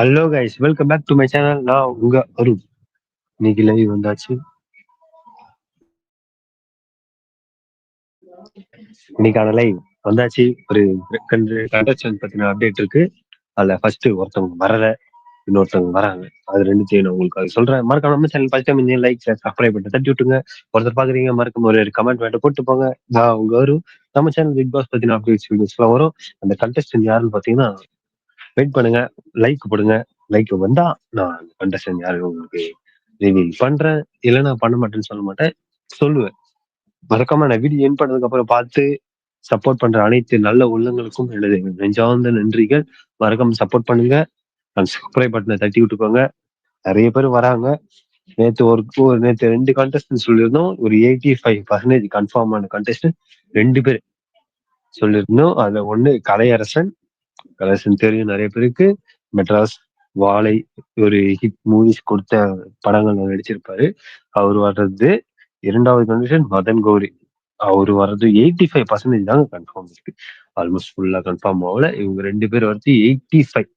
Hello guys welcome back to my channel நான் உங்க அருண். இன்னைக்கு லைவ் வந்தாச்சு. இன்னைக்கான லைவ் வந்தாச்சு. ஒரு ரெண்டு பத்தின அப்டேட் இருக்கு. அதுல ஃபர்ஸ்ட் ஒருத்தவங்க வரல. இன்னொருத்தவங்க வராங்க. அது ரெண்டுத்தையும் நான் உங்களுக்கு அது சொல்றேன். மறக்காம நம்ம channel first time like subscribe பண்ணி தட்டி விட்டுங்க ஒருத்தர் பாக்குறீங்க மறக்காம ஒரு கமெண்ட் வேண்டாம் போட்டு போங்க. நான் உங்க வரும் நம்ம சேனல் பிக் பாஸ் பத்தின அப்டேட்ஸ் வரும். அந்த கண்டஸ்டன் யாருன்னு பாத்தீங்கன்னா வெயிட் பண்ணுங்க லைக் போடுங்க. லைக் வந்தா நான் கண்டஸ்டன்ட் யாரு உங்களுக்கு ரிவீல் பண்றேன். இல்லைன்னா பண்ண மாட்டேன்னு சொல்ல மாட்டேன். சொல்லுவேன். மறக்காம நான் வீடியோ என் பண்ணதுக்கு அப்புறம் பார்த்து சப்போர்ட் பண்ற அனைத்து நல்ல உள்ளங்களுக்கும் எனது நெஞ்சார்ந்த நன்றிகள். மறக்காம சப்போர்ட் பண்ணுங்க. சப்ஸ்கிரைப் பட்டனை தட்டி விட்டுக்கோங்க. நிறைய பேர் வராங்க. நேற்று ஒரு ஒரு ரெண்டு கண்டஸ்டன்ட் சொல்லியிருந்தோம். ஒரு எயிட்டி ஃபைவ் பர்சன்டேஜ் கன்ஃபார்ம் ஆன கண்டஸ்டன்ட் ரெண்டு பேர் சொல்லியிருந்தோம். அதுல ஒண்ணு கலையரசன் கலையரசன் தெரியும் நிறைய பேருக்கு. மெட்ராஸ் வாழை ஒரு ஹிட் மூவிஸ் கொடுத்த படங்கள் நடிச்சிருப்பாரு. அவர் வர்றது இரண்டாவது கண்டிஷன் மதன் கௌரி. அவர் வர்றது எயிட்டி ஃபைவ் பர்சன்டேஜ் தாங்க கன்ஃபார்ம் இருக்கு. ஆல்மோஸ்ட் ஃபுல்லா கன்ஃபார்ம் ஆகல. இவங்க ரெண்டு பேர் வர்றது எயிட்டி ஃபைவ்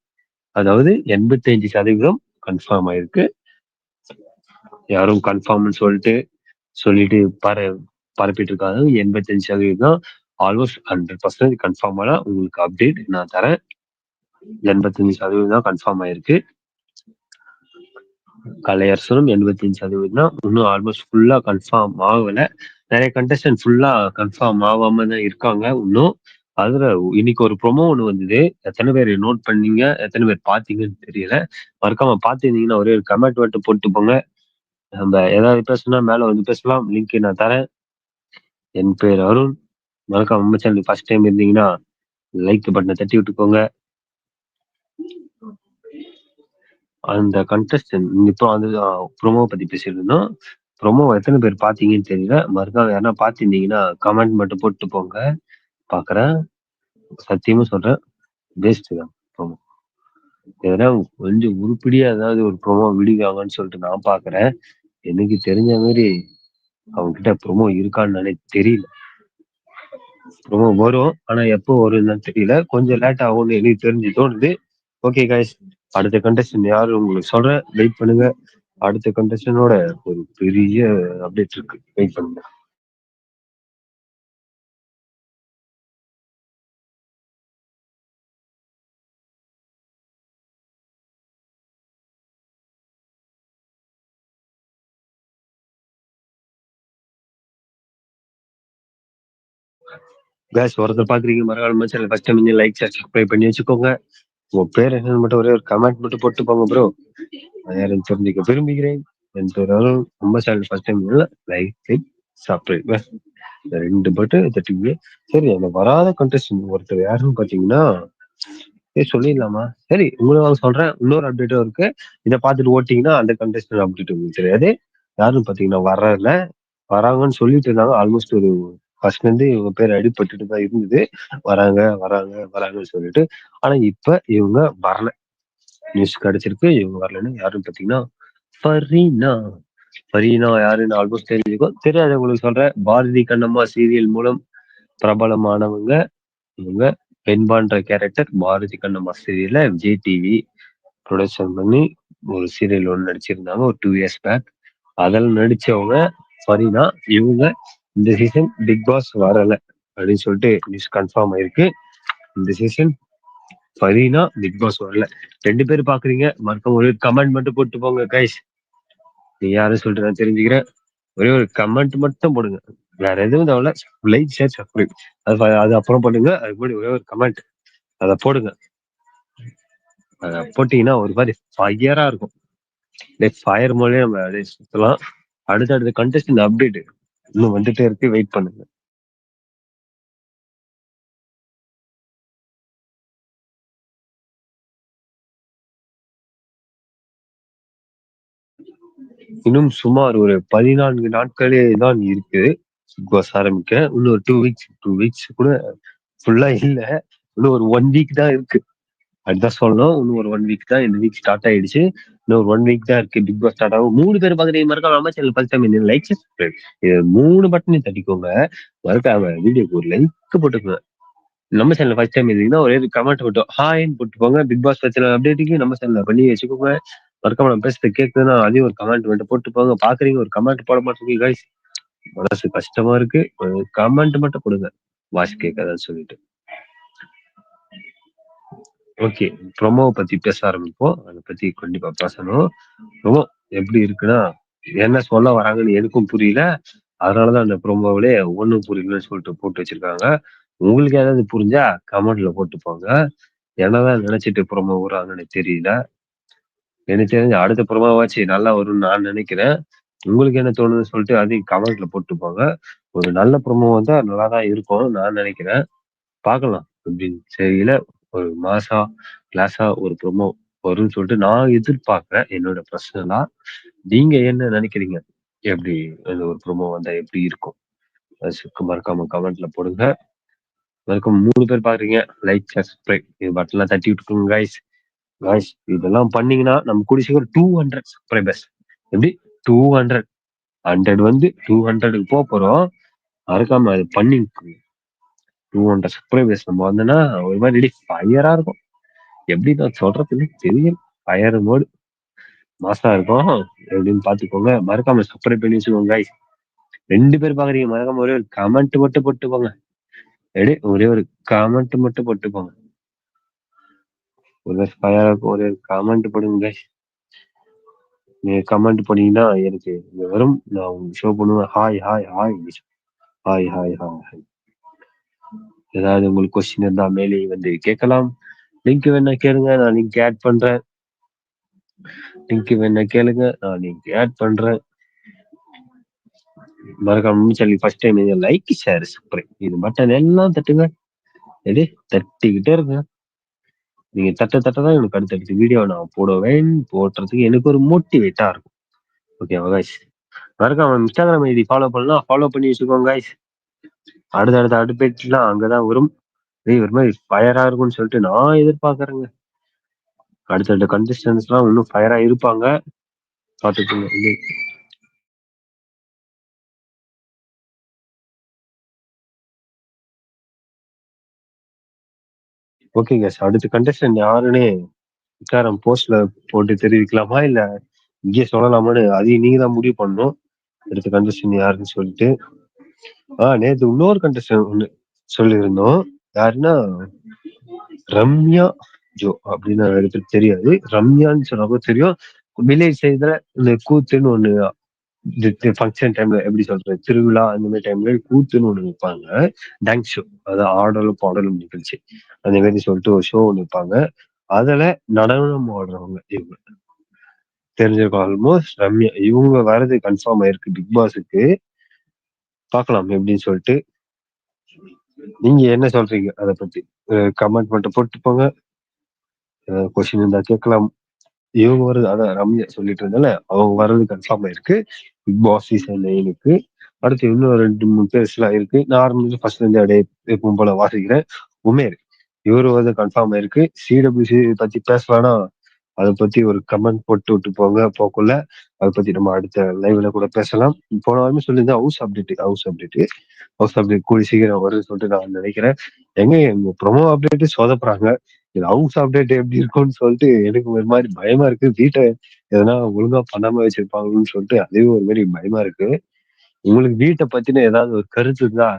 அதாவது எண்பத்தி அஞ்சு சதவீதம் கன்ஃபார்ம் ஆயிருக்கு. யாரும் கன்ஃபார்ம்னு சொல்லிட்டு சொல்லிட்டு பர பரப்பிட்டு இருக்காங்க. எண்பத்தி அஞ்சு சதவீதம் ஆல்மோஸ்ட் ஹண்ட்ரட் பர்சன்டேஜ் கன்ஃபார்ம் ஆனால் உங்களுக்கு அப்டேட் நான் தரேன். எண்பத்தஞ்சு சதவீதம் தான் கன்ஃபார்ம் ஆயிருக்கு. கலையரசனும் எண்பத்தஞ்சு சதவீதம் தான் இன்னும் ஆல்மோஸ்ட் ஃபுல்லா கன்ஃபார்ம் ஆகலை. நிறைய கண்டஸ்டன்ட் ஃபுல்லா கன்ஃபார்ம் ஆகாம தான் இருக்காங்க இன்னும். அதுல இன்னைக்கு ஒரு ப்ரொமோ ஒன்று வந்தது. எத்தனை பேர் நோட் பண்ணீங்க? எத்தனை பேர் பாத்தீங்கன்னு தெரியல. மறக்காம பாத்துருந்தீங்கன்னா ஒரே ஒரு கமெண்ட் மட்டும் போட்டு போங்க. நம்ம ஏதாவது பேசணும்னா மேல வந்து பேசலாம். லிங்க் நான் தரேன். என் பேர் அருண். மறக்காம நம்ம சேனல் ஃபர்ஸ்ட் டைம் இருந்தீங்கன்னா லைக் பட்டனை தட்டி விட்டுக்கோங்க. அந்த கண்டஸ்டன் இப்போ அந்த ப்ரொமோவை பத்தி பேசியிருந்தோம். ப்ரொமோ எத்தனை பேர் பாத்தீங்கன்னு தெரியல. மறுக்காம யாரா பாத்திருந்தீங்கன்னா கமெண்ட் மட்டும் போட்டு போங்க. பாக்குறேன் சத்தியமா சொல்றேன். வேஸ்ட் தான் ப்ரொமோ எதனா கொஞ்சம் உருப்படியா ஏதாவது ஒரு ப்ரொமோ விடுவாங்கன்னு சொல்லிட்டு நான் பாக்குறேன் எனக்கு தெரிஞ்ச மாதிரி அவங்க கிட்ட ப்ரொமோ இருக்கான்னு தெரியல. ரொம்ப வரும். ஆனா எப்போ வரும்னு தெரியல. கொஞ்சம் லேட் ஆகும்னு எனக்கு தெரிஞ்சு தோணுது. ஓகே காய்ஸ் அடுத்த கண்டஸ்டன் யாரு? உங்களுக்கு சொல்றேன். வெயிட் பண்ணுங்க. அடுத்த கண்டஸ்டனோட ஒரு பெரிய அப்டேட் இருக்கு. வெயிட் பண்ணுங்க. கேஸ் ஒருத்தர் பாக்குறீங்க மறுநாள் மச்சான் first time like share subscribe பண்ணி வச்சுக்கோங்க. உங்க பேர் என்னன்னு மட்டும் ஒரே ஒரு கமெண்ட் மட்டும் போட்டு போங்க ப்ரோ நான் யாரும் தெரிஞ்சுக்க விரும்புகிறேன். என் பேர் நம்ம channel first time like subscribe இந்த ரெண்டு பட்டு தட்டிங்க சரி அந்த வராத கண்டஸ்டன் ஒருத்தர் யாருன்னு பாத்தீங்கன்னா ஏ சொல்லிடலாமா? சரி உங்களுக்கு சொல்றேன். இன்னொரு அப்டேட்டும் இருக்கு. இதை பார்த்துட்டு ஓட்டிங்கன்னா அந்த கண்டஸ்டன் அப்டேட் உங்களுக்கு தெரியாது. யாருன்னு பாத்தீங்கன்னா வரல. வராங்கன்னு சொல்லிட்டு இருந்தாங்க. ஆல்மோஸ்ட் ஒரு ஃபர்ஸ்ட்ல இருந்து இவங்க பேர் அடிபட்டுட்டு தான் இருந்தது. வராங்க வராங்க வராங்கன்னு சொல்லிட்டு. ஆனா இப்ப இவங்க வரல. நியூஸ் கிடைச்சிருக்கு இவங்க வரலன்னு யாருன்னு பாத்தீங்கன்னா ஃபரீனா. ஃபரீனா யாருன்னு ஆல்மோஸ்ட் தெரிஞ்சுக்கும் தெரியாது உங்களுக்கு சொல்றேன். பாரதி கண்ணம்மா சீரியல் மூலம் பிரபலமானவங்க இவங்க பெண்பான்ற கேரக்டர் பாரதி கண்ணம்மா சீரியல்ல விஜய் டிவி ப்ரொடக்ஷன் பண்ணி ஒரு சீரியல் ஒன்று நடிச்சிருந்தாங்க ஒரு டூ இயர்ஸ் பேக் அதில் நடிச்சவங்க ஃபரீனா. இவங்க இந்த சீசன் பிக் பாஸ் வரல அப்படின்னு சொல்லிட்டு நியூஸ் கன்ஃபார்ம் ஆயிருக்கு. இந்த சீசன் ஃபரீனா பிக் பாஸ் வரல. ரெண்டு பேரும் பாக்குறீங்க மறக்க ஒரு கமெண்ட் மட்டும் போட்டு போங்க கைஸ் நீ யாரும் சொல்லிட்டு நான் தெரிஞ்சுக்கிறேன். ஒரே ஒரு கமெண்ட் மட்டும் போடுங்க. வேற எதுவும் தேவையில்ல லைக் ஷேர் சப்ஸ்கிரைப் அது அது அப்புறம் பண்ணுங்க அதுக்கு முன்னாடி ஒரே ஒரு கமெண்ட் அதை போடுங்க. அதை போட்டீங்கன்னா ஒரு மாதிரி ஃபயரா இருக்கும். லைக் ஃபயர் மூலியம் நம்ம அதை சுத்தலாம். அடுத்தடுத்த கண்டஸ்ட் அப்டேட் இன்னும் வந்துட்டே இருக்கு. வெயிட் பண்ணுங்க. இன்னும் சுமார் ஒரு பதினான்கு நாட்களே தான் இருக்கு. பாஸ் ஆரம்பிக்க. இன்னும் ஒரு டூ வீக்ஸ் டூ வீக்ஸ் கூட ஃபுல்லா இல்ல. இன்னும் ஒரு ஒன் வீக் தான் இருக்கு. அதுதான் சொல்லணும். இன்னும் ஒரு ஒன் வீக் தான். இந்த வீக் ஸ்டார்ட் ஆயிடுச்சு. இன்னும் ஒரு ஒன் வீக் தான் இருக்கு. பிக் பாஸ் ஸ்டார்ட் ஆகும். மூணு பேர் பாக்குறீங்க மறக்காம நம்ம channel first time like subscribe இது மூணு பட்டனையும் தட்டிக்கோங்க. மறக்காம வீடியோக்கு ஒரு லைக் போட்டுக்கோங்க. நம்ம சேனல் ஃபர்ஸ்ட் டைம் இருந்தீங்கன்னா ஒரே கமெண்ட் மட்டும். ஹாய்ன்னு போட்டு போங்க பிக் பாஸ் பத்தின அப்டேட்டுக்கு நம்ம சேனல் பண்ணி வச்சுக்கோங்க. மறக்காம நம்ம பேசுறது கேட்குதுன்னா அதையும் ஒரு கமெண்ட் மட்டும் போட்டு போங்க பாக்குறீங்க ஒரு கமெண்ட் போட மாட்டேங்க கைஸ் மனசு கஷ்டமா இருக்கு. ஒரு கமெண்ட் மட்டும் கொடுங்க வாய்ஸ் கேட்காதான்னு சொல்லிட்டு. ஓகே ப்ரொமோவை பத்தி பேச ஆரம்பிப்போம். அதை பத்தி கண்டிப்பா பேசணும். ரொம்ப எப்படி இருக்குன்னா என்ன சொல்ல வராங்கன்னு எனக்கும் புரியல. அதனாலதான் அந்த ப்ரொமோவிலே ஒண்ணும் புரியலன்னு சொல்லிட்டு போட்டு வச்சிருக்காங்க. உங்களுக்கு ஏதாவது புரிஞ்சா கமெண்ட்ல போட்டு போங்க. என்னதான் நினைச்சிட்டு ப்ரொமோ விடுறாங்கன்னு தெரியல. எனக்கு தெரிஞ்சு அடுத்த ப்ரொமோவாச்சு நல்லா வரும்னு நான் நினைக்கிறேன். உங்களுக்கு என்ன தோணுதுன்னு சொல்லிட்டு அதையும் கமெண்ட்ல போட்டு போங்க. ஒரு நல்ல ப்ரொமோ வந்தா நல்லா தான் இருக்கும். நான் நினைக்கிறேன். பார்க்கலாம். அப்படின்னு சரியில்லை ஒரு மாசா கிளாஸா ஒரு ப்ரொமோ வரும்னு சொல்லிட்டு நான் எதிர்பார்க்கிறேன் என்னோட பர்சனலா நீங்க என்ன நினைக்கிறீங்க? எப்படி அந்த ஒரு ப்ரொமோ வந்தா எப்படி இருக்கும்? மறக்காம கமெண்ட்ல போடுங்க. மறக்காம மூணு பேர் பாக்குறீங்க. லைக் சப்ஸ்கிரைப் இது பட்டன்லாம் தட்டி விட்டுருங்க கைஸ் கைஸ் இதெல்லாம் பண்ணீங்கன்னா நம்ம கூடிய சீக்கிரம் டூ ஹண்ட்ரட் சப்ஸ்கிரைபர்ஸ் எப்படி? டூ ஹண்ட்ரட் ஹண்ட்ரட் வந்து டூ ஹண்ட்ரடுக்கு போக போறோம். மறக்காம அது பண்ணி டூ ஹண்ட்ரட் சப்ஸ்கிரைபர்ஸ் நம்ம வந்தோன்னா ஒரு மாதிரி ஃபயரா இருக்கும். எப்படி நான் சொல்றதுன்னு தெரியும் ஃபயர் மோடு மாசா இருக்கும். எப்படின்னு பாத்துக்கோங்க மறக்காம சப்ஸ்கிரைப் பண்ணி வச்சுக்கோங்க ரெண்டு பேர் பாக்குறீங்க மறக்காம ஒரே ஒரு கமெண்ட் மட்டும் போட்டு போங்க எடி ஒரே ஒரு கமெண்ட் மட்டும் போட்டு போங்க ஒரு ஃபயரா இருக்கும். ஒரே ஒரு கமெண்ட் போடுங்க guys. நீங்க கமெண்ட் பண்ணீங்கன்னா எனக்கு இங்க வரும். நான் ஷோ பண்ணுவேன். Hi hi hi hi hi hi hi ஏதாவது உங்களுக்கு கொஸ்டின் இருந்தா மேலே வந்து கேட்கலாம். லிங்க் வேணா கேளுங்க நான் லிங்க் ஆட் பண்றேன். லிங்க் வேணா கேளுங்க நான் லிங்க் ஆட் பண்றேன். மறக்காம சொல்லி first time like share subscribe இது பட்டன் எல்லாம் தட்டுங்க. எது தட்டிக்கிட்டே இருங்க. நீங்க தட்ட தட்ட தான் எனக்கு அடுத்தடுத்த வீடியோ நான் போடுவேன் போடுறதுக்கு எனக்கு ஒரு மோட்டிவேட்டா இருக்கும். ஓகேவா கைஸ் மறக்காம இன்ஸ்டாகிராம் ஐடி ஃபாலோ பண்ணலாம். ஃபாலோ பண்ணி வச்சுக்கோங்க கைஸ் அடுத்த அடுத்த அப்டேட்லாம் அங்கதான் வரும். ஏய் ஒரு மாதிரி ஃபயரா இருக்கும்னு சொல்லிட்டு நான் எதிர்பார்க்கறேங்க. அடுத்தடுத்த கண்டஸ்டன்ஸ் எல்லாம் இன்னும் ஃபயரா இருப்பாங்க. பாத்துக்கோங்க ஓகேங்க ஓகே அடுத்த கண்டஸ்டன் யாருன்னு விசாரம் போஸ்ட்ல போட்டு தெரிவிக்கலாமா? இல்ல இங்கே சொல்லலாமான்னு அதையும் நீங்க தான் முடிவு பண்ணணும். அடுத்த கண்டஸ்டன் யாருன்னு சொல்லிட்டு ஆஹ் நேத்து இன்னொரு கண்டஸ்டன் ஒண்ணு சொல்லியிருந்தோம். யாருன்னா ரம்யா ஜோ அப்படின்னு நிறைய தெரியாது. ரம்யான்னு சொன்னப்போ தெரியும். வில்லேஜ் சைடுல இந்த கூத்துன்னு ஒண்ணு ஃபங்க்ஷன் டைம்ல எப்படி சொல்றது திருவிழா அந்த மாதிரி டைம்ல கூத்துன்னு ஒண்ணு வைப்பாங்க. டான்ஸ் ஷோ அது ஆடலும் பாடலும் நிகழ்ச்சி. அந்த மாதிரி சொல்லிட்டு ஒரு ஷோ ஒண்ணு வைப்பாங்க. அதுல நடனம் ஆடுறவங்க இவங்க. தெரிஞ்சிருக்கும் ஆல்மோஸ்ட் ரம்யா. இவங்க வர்றது கன்ஃபார்ம் ஆயிருக்கு பிக் பாஸுக்கு பார்க்கலாம் எப்படின்னு சொல்லிட்டு. நீங்க என்ன சொல்றீங்க அதை பத்தி? கமெண்ட் மட்டும் போட்டு போங்க. கொஸ்டின் இருந்தா கேட்கலாம். இவங்க வருது அதான் ரம்யா சொல்லிட்டு இருந்தால அவங்க வர்றது கன்ஃபார்ம் ஆயிருக்கு. பிக் பாஸ் சீசன் நைனுக்கு அடுத்து இன்னும் ரெண்டு மூணு பேர்ஸ்லாம் எல்லாம் இருக்கு. நான் ஃபர்ஸ்ட்ல இருந்து அப்படியே எப்பவும் போல வாசிக்கிறேன். உமேர் இவரு வந்து கன்ஃபார்ம் ஆயிருக்கு. சிடபிள்யூசி பத்தி பேசலாம்னா அதை பத்தி ஒரு கமெண்ட் போட்டு விட்டு போங்க போக்குள்ள. அதை பத்தி நம்ம அடுத்த லைவ்ல கூட பேசலாம். போன வாரமே சொல்லியிருந்தேன் house update house update house update கூடி சீக்கிரம் வரும்னு சொல்லிட்டு நான் நினைக்கிறேன். எங்க எங்க ப்ரொமோ அப்டேட் சொதப்புறாங்க. இது ஹவுஸ் அப்டேட் எப்படி இருக்கும்னு சொல்லிட்டு எனக்கு ஒரு மாதிரி பயமா இருக்கு. வீட்டை எதனா ஒழுங்கா பண்ணாம வச்சிருப்பாங்கன்னு சொல்லிட்டு அதுவே ஒரு மாதிரி பயமா இருக்கு. உங்களுக்கு வீட்டை பத்தின ஏதாவது ஒரு கருத்து இருந்தா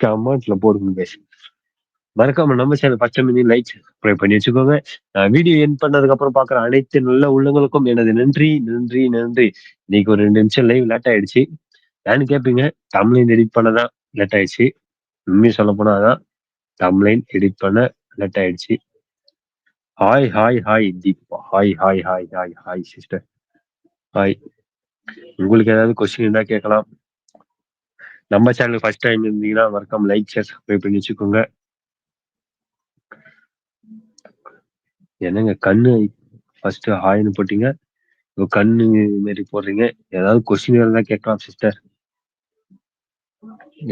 கமெண்ட்ல போடுங்க பேசுங்க மறக்காம நம்ம சேனல் ஃபர்ஸ்ட் மினி லைக் சப்ஸ்கிரைப் பண்ணி வச்சுக்கோங்க. வீடியோ என் பண்ணதுக்கு அப்புறம் பாக்குற அனைத்து நல்ல உள்ளங்களுக்கும் எனது நன்றி நன்றி நன்றி. இன்னைக்கு ஒரு ரெண்டு நிமிஷம் லைவ் லேட் ஆயிடுச்சு. ஏன்னு கேட்பீங்க தமிழின் எடிட் பண்ணதான் லேட் ஆயிடுச்சு. உண்மையை சொல்ல போனாதான் தமிழின் எடிட் பண்ண லேட் ஆயிடுச்சு. Hi hi hi Deepa hi hi hi hi hi sister hi உங்களுக்கு ஏதாவது கொஸ்டின் இருந்தா கேட்கலாம். நம்ம சேனல் ஃபர்ஸ்ட் டைம் இருந்தீங்கன்னா மறக்காம லைக் ஷேர் சப்ஸ்கிரைப் பண்ணி வச்சுக்கோங்க. என்னங்க கண்ணு ஃபர்ஸ்ட் ஹாய்னு போட்டீங்க. இப்போ கண்ணு மாரி போடுறீங்க. ஏதாவது கொஸ்டின் இருந்தா கேட்கலாம் சிஸ்டர்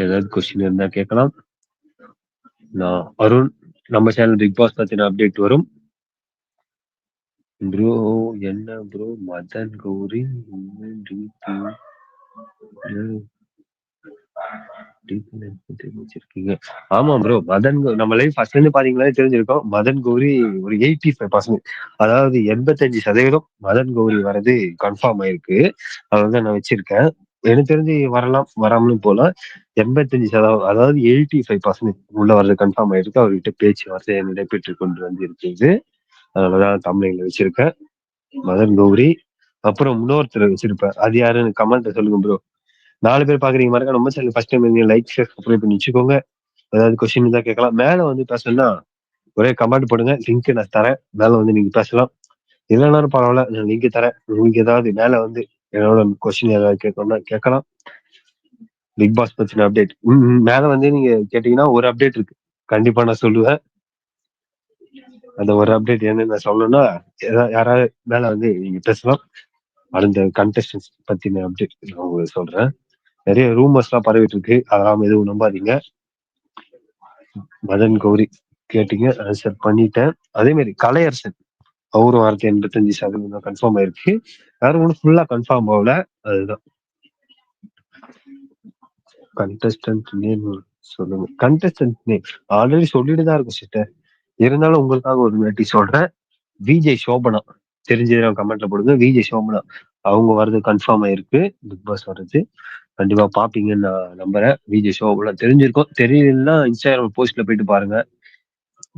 ஏதாவது கொஸ்டின் இருந்தா கேட்கலாம். நான் அருண் நம்ம சேனல் பிக் பாஸ் பத்தின அப்டேட் வரும். ப்ரோ என்ன ப்ரோ மதன் கௌரி ஆமா ப்ரோ மதன் நம்ம லைஃப் ஃபர்ஸ்ட்ல இருந்து பாத்தீங்களா தெரிஞ்சிருக்கோம். மதன் கௌரி ஒரு எயிட்டி ஃபைவ் பர்சன்ட் அதாவது எண்பத்தஞ்சு சதவீதம் மதன் கௌரி வர்றது கன்ஃபார்ம் ஆயிருக்கு. அதான் நான் வச்சிருக்கேன். எனக்கு தெரிஞ்சு வரலாம் வராமலும் போலாம் எண்பத்தஞ்சு சதவீதம் அதாவது எயிட்டி ஃபைவ் பர்சன்ட் உள்ள வர்றது கன்ஃபார்ம் ஆயிருக்கு. அவர்கிட்ட பேச்சு வார்த்தை நடைபெற்று கொண்டு வந்து இருக்குது அதனாலதான் தமிழ்ல வச்சிருக்கேன். மதன் கௌரி அப்புறம் இன்னொருத்தர் வச்சிருப்பேன் அது யாருன்னு கமல்கிட்ட சொல்லுங்க ப்ரோ நாலு பேர் பாக்குறீங்க மாதிரி நம்ம சேனல் ஃபர்ஸ்ட் டைம் நீங்க லைக் ஷேர் சப்ஸ்கிரைப் பண்ணி வச்சுக்கோங்க. ஏதாவது கொஸ்டின் தான் கேட்கலாம். மேல வந்து பேசணும்னா ஒரே கமெண்ட் போடுங்க. லிங்க் நான் தரேன். மேல வந்து நீங்க பேசலாம். இல்லைனாலும் பரவாயில்ல. நான் லிங்க் தரேன். உங்களுக்கு ஏதாவது மேல வந்து என்னோட கொஸ்டின் ஏதாவது கேட்கணும்னா கேட்கலாம். பிக் பாஸ் பத்தின அப்டேட் மேல வந்து நீங்க கேட்டீங்கன்னா ஒரு அப்டேட் இருக்கு. கண்டிப்பா நான் சொல்லுவேன். அந்த ஒரு அப்டேட் என்ன நான் சொல்லணும்னா யாராவது மேல வந்து நீங்க பேசலாம். அந்த கண்டஸ்டன்ஸ் பத்தின அப்டேட் நான் உங்களுக்கு சொல்றேன். நிறைய ரூமர்ஸ் எல்லாம் பரவிட்டு இருக்கு அதெல்லாம் எதுவும் நம்பாதீங்க. மதன் கௌரி கேட்டீங்க ஆன்சர் பண்ணிட்டேன். அதே மாதிரி கலையரசன் அவரும் வார்த்தை எண்பத்தஞ்சு சதவீதம் கன்ஃபார்ம் ஆயிருக்கு. யாரும் ஒன்றும் ஃபுல்லா கன்ஃபார்ம் ஆகல. அதுதான். கண்டஸ்டன்ட் நேம் சொல்லுங்க. கண்டஸ்டன்ட் நேம் ஆல்ரெடி சொல்லிட்டு தான் இருக்கும் சிஸ்டர் இருந்தாலும் உங்களுக்காக ஒரு வாட்டி சொல்றேன். விஜய் சோபனா தெரிஞ்சது கமெண்ட்ல போடுங்க. விஜய் சோபனா அவங்க வர்றது கன்ஃபார்ம் ஆயிருக்கு. பிக் பாஸ் வர்றது. கண்டிப்பா பாப்பீங்கன்னு நான் நம்புறேன். விஜய் சோபனா தெரிஞ்சிருக்கும். தெரியலன்னா இன்ஸ்டாகிராம் போஸ்ட்ல போயிட்டு பாருங்க.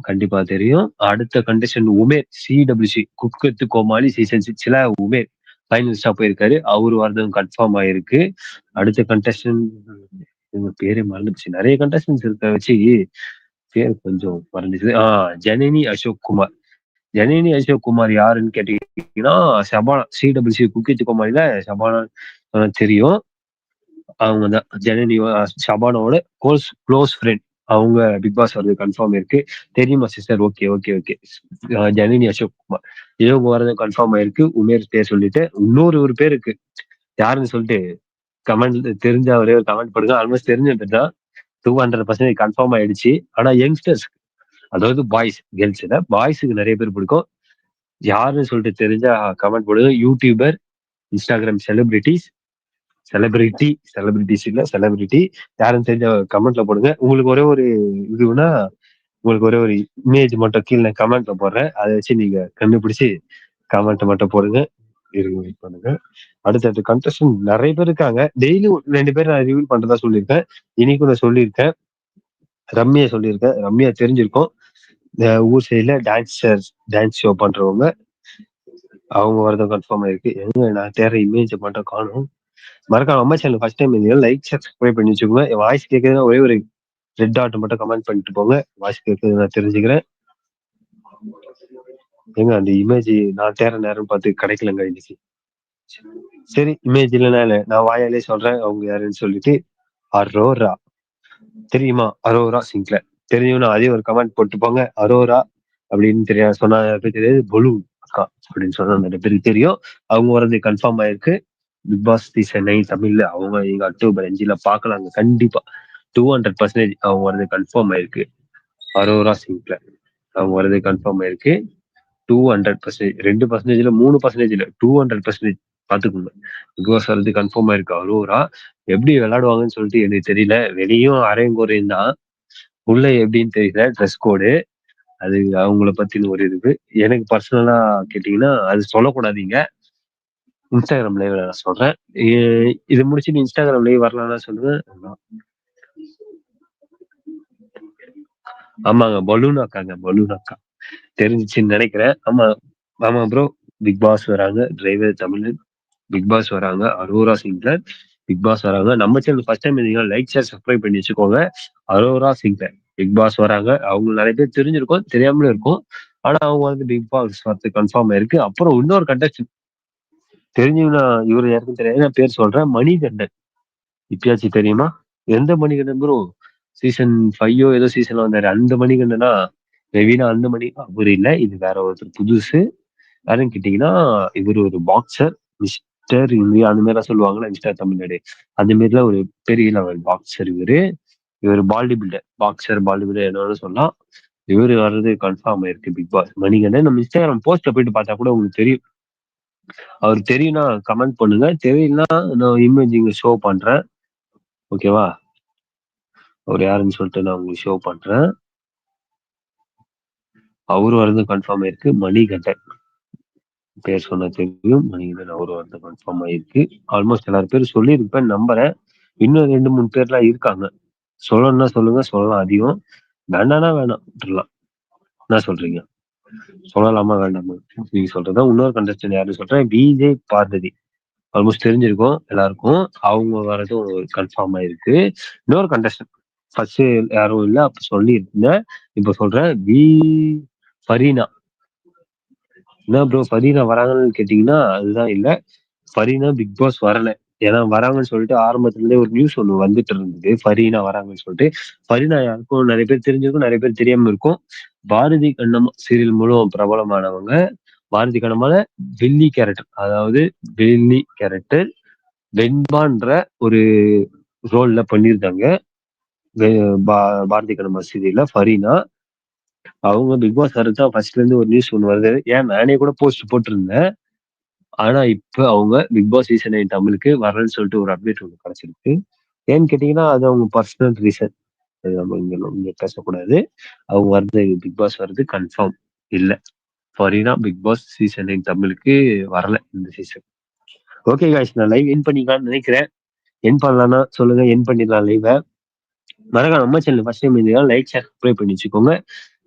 கண்டிப்பா தெரியும். அடுத்த கண்டிஷன் உமேர் சிடபிள்யூசி குக்கத்து கோமாளி சீசன் சிக்ஸ்ல உமேர் ஃபைனலிஸ்டா போயிருக்காரு. அவரு வரதும் கன்ஃபார்ம் ஆயிருக்கு. அடுத்த கண்டஸ்டன் இவங்க பேரே மறந்துச்சு நிறைய கண்டஸ்டன்ஸ் இருக்க வச்சு பேர் கொஞ்சம் மறந்துச்சு ஆஹ் ஜனனி அசோக் குமார். ஜனனி அசோக் குமார் யாருன்னு கேட்டீங்கன்னா சபானா சிடபிள்யூசி குக்கித்து கோமாளில சபானா தெரியும். அவங்க தான். ஜனனி ஷபானோட கோல்ஸ் க்ளோஸ் ஃப்ரெண்ட் அவங்க பிக் பாஸ் வர்றது கன்ஃபார்ம் இருக்கு. தெரியுமா sister okay okay okay Janani Ashok Kumar. இவங்க வர்றது கன்ஃபார்ம் ஆயிருக்கு. உமேர் பேர் சொல்லிட்டு இன்னொரு ஒரு பேர் இருக்கு. யாருன்னு சொல்லிட்டு கமெண்ட் தெரிஞ்ச ஒரே ஒரு கமெண்ட் பண்ணுங்க ஆல்மோஸ்ட் தெரிஞ்சுட்டு தான் டூ ஹண்ட்ரட் பர்சன்டேஜ் கன்ஃபார்ம் ஆயிடுச்சு. ஆனா யங்ஸ்டர்ஸ் அதாவது பாய்ஸ் கேர்ள்ஸ் பாய்ஸுக்கு நிறைய பேர் பிடிக்கும். யாருன்னு சொல்லிட்டு தெரிஞ்சா கமெண்ட் போடுங்க. YouTuber Instagram celebrities celebrity celebrities இல்ல செலிபிரிட்டி யாருன்னு தெரிஞ்ச கமெண்ட்ல போடுங்க. உங்களுக்கு ஒரே ஒரு இதுனா உங்களுக்கு ஒரே ஒரு இமேஜ் மட்டும் கீழே கமெண்ட்ல போடுறேன். அதை வச்சு நீங்க கண்டுபிடிச்சு கமெண்ட் மட்டும் போடுங்க. இருங்க வெயிட் பண்ணுங்க. அடுத்தடுத்து கண்டஸ்டன் நிறைய பேர் இருக்காங்க. டெய்லியும் ரெண்டு பேர் நான் ரிவீல் பண்றதா சொல்லியிருக்கேன். இன்னைக்கும் நான் சொல்லியிருக்கேன். ரம்யா சொல்லியிருக்கேன். ரம்யா தெரிஞ்சிருக்கும். ஊர் சைடுல டான்ஸர் டான்ஸ் ஷோ பண்றவங்க. அவங்க வரதும் கன்ஃபார்ம் ஆயிருக்கு. எங்க நான் தேடுற இமேஜ் மட்டும் காணும். மறக்காம அம்மா சேனல் ஃபர்ஸ்ட் டைம் இருந்தீங்க லைக் சப்ஸ்கிரைப் பண்ணி வச்சுக்கோங்க. என் வாய்ஸ் கேட்கறதுனா ஒரே ஒரு ரெட் டாட் மட்டும் கமெண்ட் பண்ணிட்டு போங்க. வாய்ஸ் கேட்கறது நான் தெரிஞ்சுக்கிறேன். ஏங்க அந்த இமேஜ் நான் தேர நேரம் பார்த்து கிடைக்கலங்க இன்னைக்கு. சரி இமேஜ் இல்லைன்னா இல்லை. நான் வாயாலே சொல்றேன். அவங்க யாருன்னு சொல்லிட்டு அரோரா. தெரியுமா? அரோரா சிங்க்ல. தெரிஞ்சவனா அதே ஒரு கமெண்ட் போட்டு போங்க. அரோரா அப்படின்னு தெரியாது சொன்னா தெரியாது. பொலு அக்கா அப்படின்னு சொன்னா நிறைய பேருக்கு தெரியும். அவங்க வரது கன்ஃபார்ம் ஆயிருக்கு. பிக் பாஸ் சீசன் நைன் தமிழ்ல அவங்க இங்க அக்டோபர் அஞ்சுல பாக்கலாங்க. கண்டிப்பா. டூ ஹண்ட்ரட் பர்சன்டேஜ் அவங்க வரது கன்ஃபார்ம் ஆயிருக்கு. அரோரா சிங்க்ல. அவங்க வரது கன்ஃபார்ம் ஆயிருக்கு. டூ ஹண்ட்ரட் பர்சன்டேஜ் ரெண்டு பர்சன்டேஜ்ல மூணு பர்சன்டேஜ் டூ ஹண்ட்ரட் பர்சன்டேஜ் பாத்துக்கோங்க. பிக் பாஸ் வரது கன்ஃபார்ம் ஆயிருக்கு. அரோரா எப்படி விளையாடுவாங்கன்னு சொல்லிட்டு எனக்கு தெரியல. வெளியும் அரையும் குறையும் தான். உள்ள எப்படின்னு தெரியல. ட்ரெஸ் கோடு அது அவங்கள பத்தின ஒரு இது. எனக்கு பர்சனலா கேட்டீங்கன்னா அது சொல்லக்கூடாதீங்க. இன்ஸ்டாகிராம் லைவ்ல நான் சொல்றேன். இ- இது முடிச்சுட்டு இன்ஸ்டாகிராம் லைவ் வரலாம்னு சொல்லுங்க ஆமாங்க பலூன் அக்காங்க பலூன் அக்கா. தெரிஞ்சிச்சுன்னு நினைக்கிறேன். ஆமா ஆமா ப்ரோ பிக் பாஸ் வராங்க டிரைவர் தமிழ் பிக் பாஸ் வராங்க அரோரா சிங்கர். பிக் பாஸ் வராங்க. நம்ம சேனல் ஃபர்ஸ்ட் டைம் நீங்க லைக் ஷேர் சப்ஸ்கிரைப் பண்ணி வச்சுக்கோங்க. அரோரா சிங்கர் பிக் பாஸ் வராங்க. அவங்க நிறைய பேர் தெரிஞ்சிருக்கும் தெரியாமலும் இருக்கும். ஆனா அவங்க வந்து பிக் பாஸ் வரது கன்ஃபார்ம் ஆயிருக்கு. அப்புறம் இன்னொரு கண்டஸ்ட் தெரிஞ்சவனா இவர் யாருக்கும் தெரியாது. நான் பேர் சொல்றேன் மணிகண்டன். இப்பயாச்சும் தெரியுமா? எந்த மணிகண்டன் ப்ரோ சீசன் ஃபைவோ ஏதோ சீசன்ல வந்தாரு. அந்த மணிகண்டனா? ரெவினா அந்த மணி அவர் இல்ல. இது வேற ஒருத்தர் புதுசு. யாருன்னு கேட்டீங்கன்னா இவர் ஒரு பாக்ஸர் மிஸ்டர் இந்தியா அந்த மாதிரிலாம் சொல்லுவாங்களா மிஸ்டர் தமிழ்நாடு. அந்த மாதிரிலாம் ஒரு பெரிய லெவல் பாக்ஸர் இவரு. இவர் body builder boxer body builder என்னன்னு சொல்லலாம் இவரு வர்றது கன்ஃபார்ம் ஆயிருக்கு பிக் பாஸ் மணிகண்டன் நம்ம இன்ஸ்டாகிராம் போஸ்ட்ல போயிட்டு பார்த்தா கூட உங்களுக்கு தெரியும். அவர் தெரியும்னா கமெண்ட் பண்ணுங்க. தெரியலனா நான் இமேஜ் இங்க ஷோ பண்றேன். ஓகேவா அவர் யாருன்னு சொல்லிட்டு நான் உங்களுக்கு ஷோ பண்றேன். அவரு வரது கன்ஃபார்ம் ஆயிருக்கு. மணிகண்டன். பேர் சொன்ன தெரியும். மணிகண்டன் அவரு வரது கன்ஃபார்ம் ஆயிருக்கு. ஆல்மோஸ்ட் எல்லாரும் பேர் சொல்லியிருப்பேன் நம்புறேன். இன்னும் ரெண்டு மூணு பேர்லாம் இருக்காங்க. சொல்லணும்னா சொல்லுங்க சொல்லலாம். அதிகம் வேண்டாம்னா வேணாம். விட்டுறலாம். என்ன சொல்றீங்க? சொல்லலாமா வேண்டாமா? நீங்க சொல்றதா இன்னொரு கண்டஸ்டன் யாருன்னு சொல்றேன்? விஜய் பார்வதி. ஆல்மோஸ்ட் தெரிஞ்சிருக்கும் எல்லாருக்கும். அவங்க வர்றது கன்ஃபார்ம் ஆயிருக்கு. இன்னொரு கண்டஸ்டன் ஃபர்ஸ்ட் யாரும் இல்ல அப்ப சொல்லியிருந்தேன். இப்ப சொல்றேன். வி ஃபரீனா என்ன ப்ரோ ஃபரீனா வராங்கன்னு கேட்டீங்கன்னா அதுதான் இல்ல. ஃபரீனா பிக் பாஸ் வரல. ஏன்னா வராங்கன்னு சொல்லிட்டு ஆரம்பத்துல இருந்தே ஒரு நியூஸ் ஒண்ணு வந்துட்டு இருந்தது. ஃபரீனா வராங்கன்னு சொல்லிட்டு. ஃபரீனா யாருக்கும் நிறைய பேர் தெரிஞ்சிருக்கும் நிறைய பேர் தெரியாம இருக்கும். பாரதி கண்ணம் சீரியல் மூலம் பிரபலமானவங்க. பாரதி கண்ணமால வெள்ளி கேரக்டர் அதாவது வெள்ளி கேரக்டர் வெண்பான்ற ஒரு ரோல்ல பண்ணியிருந்தாங்க. பாரதி கண்ணம்மா சீரியல்ல ஃபரீனா. அவங்க பிக் பாஸ் தான் ஃபர்ஸ்ட்ல இருந்து ஒரு நியூஸ் ஒன்று வருது. ஏன் நானே கூட போஸ்ட் போட்டிருந்தேன். ஆனா இப்ப அவங்க பிக் பாஸ் சீசன் நைன் தமிழுக்கு வரலன்னு சொல்லிட்டு ஒரு அப்டேட் ஒன்று கிடைச்சிருக்கு. ஏன்னு கேட்டீங்கன்னா அது அவங்க பர்சனல் ரீசன் அது நம்ம இங்க இங்க பேசக்கூடாது. அவங்க வருது பிக் பாஸ் வருது கன்ஃபார்ம் இல்லை. ஃபாரினா பிக் பாஸ் சீசன் நைன் தமிழுக்கு வரல இந்த சீசன் ஓகே காய்ஸ் நான் லைவ் என் பண்ணிக்கலாம்னு நினைக்கிறேன். என் பண்ணலாம்னா சொல்லுங்க என் பண்ணிடலாம் லைவை மறக்காம நம்ம சேனல் ஃபர்ஸ்ட் டைம் இருந்தா லைக் ஷேர் சப்ஸ்கிரைப் பண்ணி வச்சுக்கோங்க.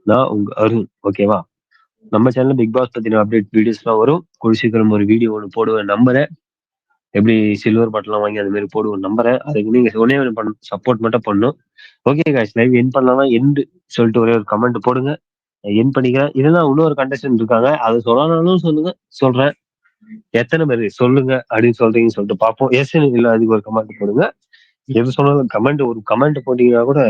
நான் உங்க அருண். ஓகேவா நம்ம சேனல் பிக் பாஸ் பத்தின அப்டேட் வீடியோஸ்லாம் வரும். கூடிய சீக்கிரம் ஒரு வீடியோ ஒன்று போடுவேன் நம்புறேன். எப்படி சில்வர் பட்டெல்லாம் வாங்கி அந்த மாதிரி போடுவேன் நம்புறேன். அதுக்கு நீங்க ஒன்னே ஒன்று பண்ணணும். சப்போர்ட் மட்டும் பண்ணும் ஓகே காய்ஸ் லைவ் என் பண்ணலாம் எண்டு சொல்லிட்டு ஒரே ஒரு கமெண்ட் போடுங்க. என் பண்ணிக்கிறேன். இதெல்லாம் இன்னொரு கண்டஸ்டன் இருக்காங்க. அதை சொல்லனாலும் சொல்லுங்க. சொல்றேன். எத்தனை பேர்? சொல்லுங்க. அப்படின்னு சொல்றீங்கன்னு சொல்லிட்டு பார்ப்போம். எஸ் இல்ல அதுக்கு ஒரு கமெண்ட் போடுங்க. எது சொன்னாலும் கமெண்ட் ஒரு கமெண்ட் போட்டீங்கன்னா கூட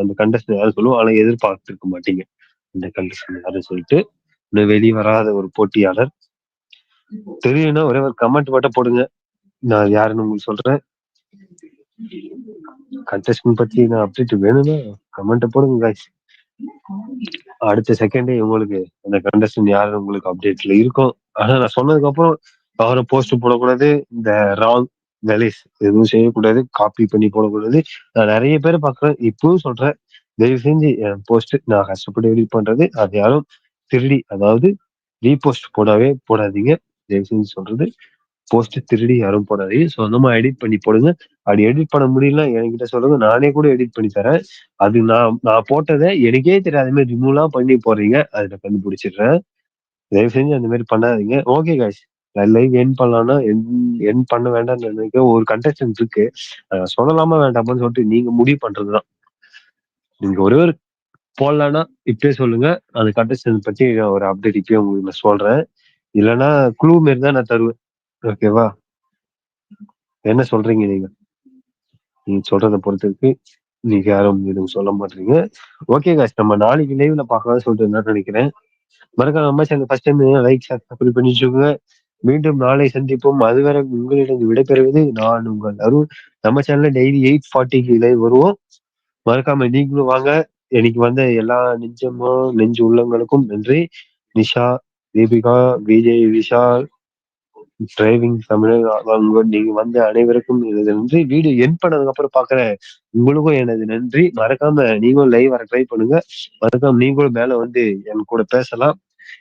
அந்த கண்டஸ்டன் யாரும் சொல்லுவோம் ஆனால் எதிர்பார்த்துருக்க மாட்டீங்க. இந்த கண்டஸ்டன் யாரும் சொல்லிட்டு. இன்னும் வெளியே வராத ஒரு போட்டியாளர். தெரியும்னா ஒரே ஒரு கமெண்ட் மட்டும் போடுங்க. நான் யாருன்னு உங்களுக்கு சொல்றேன். கண்டஸ்டன் பத்தி நான் அப்டேட் வேணும்னா கமெண்ட் போடுங்க காய்ஸ் அடுத்த செகண்டே உங்களுக்கு அந்த கண்டஸ்டன் யாரு உங்களுக்கு அப்டேட்ல இருக்கும். ஆனா நான் சொன்னதுக்கு அப்புறம் அவரை போஸ்ட் போடக்கூடாது. இந்த ராங் வேலைஸ் எதுவும் செய்யக்கூடாது. காப்பி பண்ணி போடக்கூடாது. நான் நிறைய பேர் பாக்குறேன் இப்பவும் சொல்றேன். தயவு செஞ்சு என் போஸ்ட் நான் கஷ்டப்பட்டு எடிட் பண்றது. அது யாரும் திருடி அதாவது ரீபோஸ்ட் போடவே போடாதீங்க. தயவு செஞ்சு சொல்றது. போஸ்ட் திருடி யாரும் போடாதீங்க. சொந்தமா எடிட் பண்ணி போடுங்க. அப்படி எடிட் பண்ண முடியல என்கிட்ட சொல்லுங்க. நானே கூட எடிட் பண்ணி தரேன். அது நான் நான் போட்டதை எனக்கே தெரியாத. மாதிரி ரிமூவ்லாம் பண்ணி போடுறீங்க. அதுல கண்டுபிடிச்சிடுறேன். தயவு செஞ்சு அந்த மாதிரி பண்ணாதீங்க. ஓகே காய்ஸ் லைவ் என் பண்ணலாம்னா என் பண்ண வேண்டாம்னு நினைக்க ஒரு கண்டஸ்டன்ட் இருக்கு. சொல்லலாமா வேண்டாமான்னு சொல்லிட்டு நீங்க முடிவு பண்றதுதான். நீங்க ஒரே ஒரு போடலான்னா இப்பயே சொல்லுங்க. அந்த கண்டஸ்டன்ட் பத்தி நான் ஒரு அப்டேட் இப்பயே உங்களுக்கு நான் சொல்றேன். இல்லைன்னா குழு மாரி தான் நான் தருவேன். ஓகேவா என்ன சொல்றீங்க நீங்க? நீங்க சொல்றதை பொறுத்திருக்கு. நீங்க யாரும் எதுவும் சொல்ல மாட்டீங்க. ஓகே காஷ் நம்ம நாளைக்கு லைவ்ல பார்க்கலாம் சொல்லிட்டு என்ன நினைக்கிறேன். மறக்காம நம்ம channel first time like subscribe பண்ணி வச்சுக்கோங்க. மீண்டும் நாளை சந்திப்போம். அதுவரை உங்களிடம் விடைபெறுவது நான் உங்கள் அருண் நம்ம சேனல்ல டெய்லி எயிட் ஃபார்ட்டிக்கு லைவ் வருவோம். மறக்காம நீங்களும் வாங்க. எனக்கு வந்த எல்லா நெஞ்சமும் நெஞ்சு உள்ளங்களுக்கும் நன்றி. நிஷா தீபிகா விஜய் விஷால் டிரைவிங் தமிழ் நீங்க வந்த அனைவருக்கும் எனது நன்றி. வீடியோ என் பண்ணதுக்கு அப்புறம் பாக்குற உங்களுக்கும் எனது நன்றி. மறக்காம நீங்களும் லைவ் வர ட்ரை பண்ணுங்க. மறக்காம நீங்களும் மேல வந்து என் கூட பேசலாம்.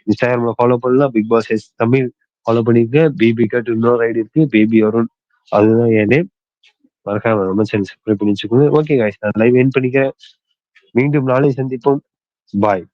இன்ஸ்டாகிராம்ல ஃபாலோ பண்ணலாம். Bigg Boss S Tamil follow பண்ணிருக்க பிபி கட் இன்னொரு ஐடி இருக்கு. பேபி அருண் அதுதான் என் நேம் மறக்காம ரொம்ப சேனல் சப்ஸ்கிரைப் பண்ணி வச்சுக்கோங்க. ஓகே காய்ஸ் நான் லைவ் என் பண்ணிக்கிறேன். மீண்டும் நாளை சந்திப்போம். பாய்